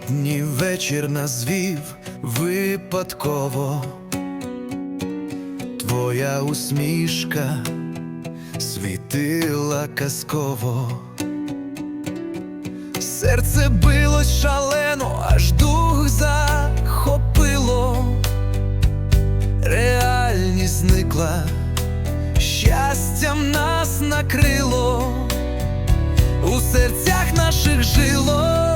Літній вечір назвів випадково, твоя усмішка світила казково, серце билось шалено, аж дух захопило, реальність зникла, щастям нас накрило, у серцях наших жило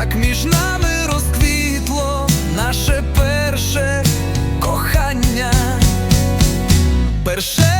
так між нами розквітло наше перше кохання, перше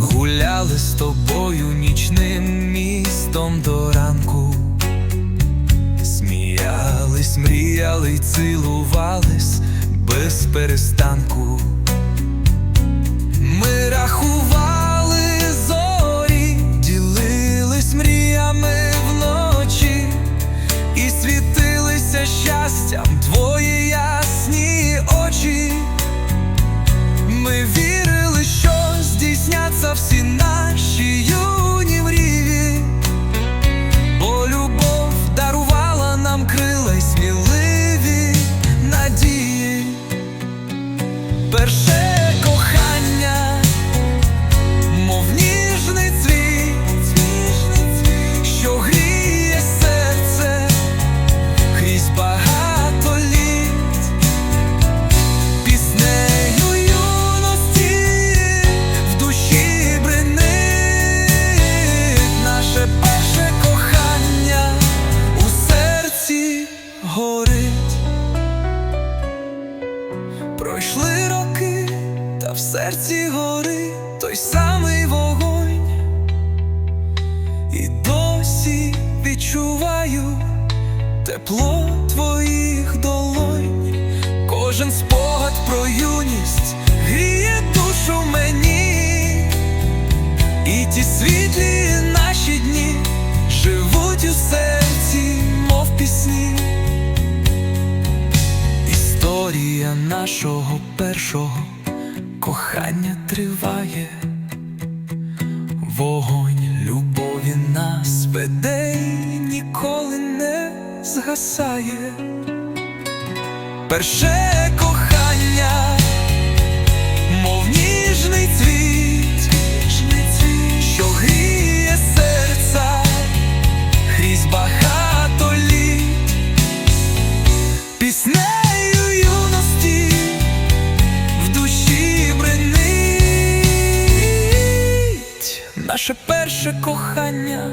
Гуляли з тобою нічним містом до ранку. Сміялись, мріяли цілувались без перестанку. Серці горить той самий вогонь, і досі відчуваю тепло твоїх долонь, кожен спогад про юність гріє душу мені, і ті світлі наші дні живуть у серці, мов пісні. Історія нашого першого кохання триває, вогонь любові нас веде і ніколи не згасає. Перше кохання, мов ніжний наше перше кохання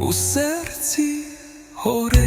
у серці горе.